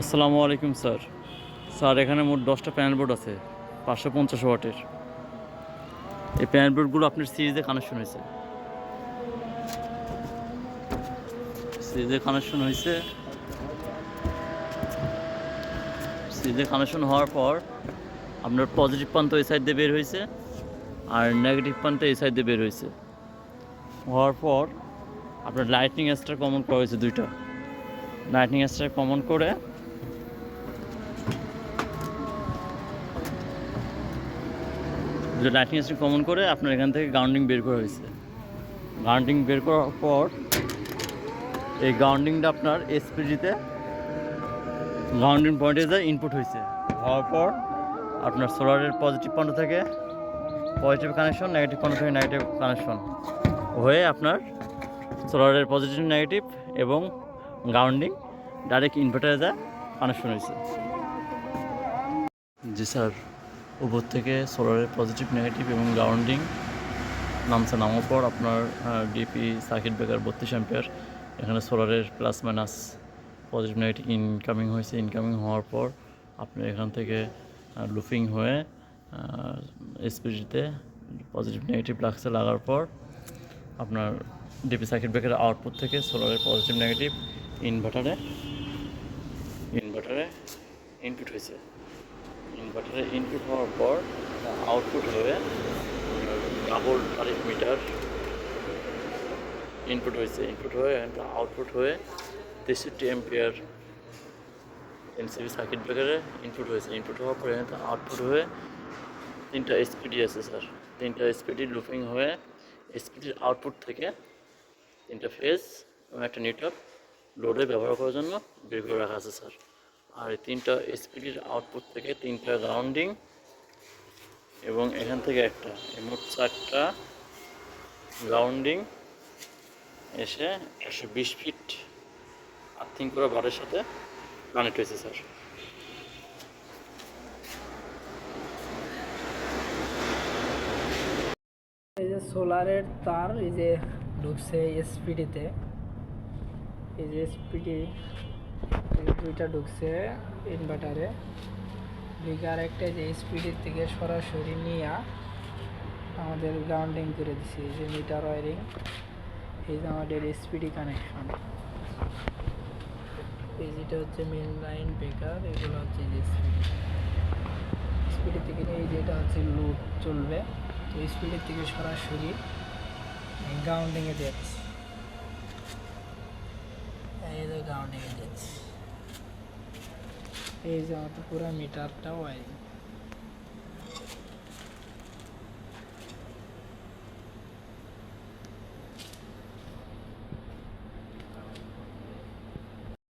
আসসালামু আলাইকুম, sir. Sir, এখানে মোট দশটা প্যানেল বোর্ড আছে, পাঁচশো পঞ্চাশ ওয়াটের। এই প্যানেল বোর্ডগুলো আপনার সিরিজে কানেকশন হয়েছে। সিরিজে কানেকশন হয়েছে। সিরিজে কানেকশন হওয়ার পর আপনার পজিটিভ প্রান্ত এই সাইড দিয়ে বের হয়েছে, আর নেগেটিভ প্রান্ত এই সাইড দিয়ে বের হয়েছে। হওয়ার পর আপনার লাইটনিং এক্সট্রা কমন করা হয়েছে দুইটা। লাইটনিং এক্সট্রা কমন করে যে লাইটিং এক্সট্রা কমন করে, আপনার এখান থেকে গ্রাউন্ডিং বের করা হয়েছে। গ্রাউন্ডিং বের করার পর, এই গ্রাউন্ডিংটা আপনার এসপিজিতে গ্রাউন্ডিং পয়েন্টে যায় ইনপুট হয়েছে। হওয়ার পর, আপনার সোলারের পজিটিভ পয়েন্ট থেকে পজিটিভ কানেকশন নেগেটিভ পয়েন্ট থেকে নেগেটিভ কানেকশন হয়ে আপনার সোলারের পজিটিভ নেগেটিভ এবং গ্রাউন্ডিং ডাইরেক্ট ইনভার্টারে যায় কানেকশন হয়েছে। জি স্যার। উপর থেকে সোলারের পজিটিভ নেগেটিভ এবং গ্রাউন্ডিং নামছে নামার পর আপনার ডিপি সার্কিট ব্রেকার বত্রিশ অ্যাম্পিয়ার এখানে সোলারের plus minus positive negative incoming হয়েছে। ইনকামিং হওয়ার পর আপনার এখান থেকে লুফিং হয়ে এসপিজিতে পজিটিভ নেগেটিভ লাগছে লাগার পর আপনার ডিপি সার্কিট ব্রেকারের আউটপুট থেকে সোলারের পজিটিভ নেগেটিভ ইনভার্টারে ইনভার্টারে ইনপুট হয়েছে। ইনভার্টারে ইনপুট হওয়ার পর আউটপুট হয়ে ডাবল তারিফ মিটার ইনপুট হয়েছে। ইনপুট হয়ে আউটপুট হয়ে তেষট্টি এম্পিয়ার এনসিবি সার্কিট ব্রেকারে ইনপুট হয়েছে। ইনপুট হওয়ার পরে আউটপুট হয়ে তিনটা এসপিডি আছে স্যার তিনটা এসপিডি লুপিং হয়ে এসপিডির আউটপুট থেকে তিনটা ফেজ এবং একটা নেটওয়ার্ক লোডে ব্যবহার করার জন্য বের করে রাখা আছে স্যার আর এই তিনটা এসপিডির আউটপুট থেকে তিনটা রাউন্ডিং এবং এখান থেকে একটা মোট চারটা রাউন্ডিং এসে একশো বিশ ফিট আর্থিং করা বারের সাথে কানেক্ট হয়েছে, স্যার। এই যে সোলারের তার, এই যে ঢুকছে এসপিডিতে এই যে এসপিডি দুইটা ঢুকছে ইনভার্টারে দিকে আরেকটা যে এসপিডির থেকে সরাসরি নিয়ে আমাদের গ্রাউন্ডিং করে দিছি, এই যে মিটার ওয়ারিং এই যে আমাদের এসপিডি কানেকশন এই যেটা হচ্ছে মেন লাইন ব্রেকার এগুলো হচ্ছে যে এসপিডি স্পিডের থেকে এই যেটা হচ্ছে লুপ চলবে, তো স্পিডের থেকে সরাসরি গ্রাউন্ডিংয়ে যাচ্ছে। যাচ্ছে এই যে আমাদের পুরো মিটারটাও ওয়ারিং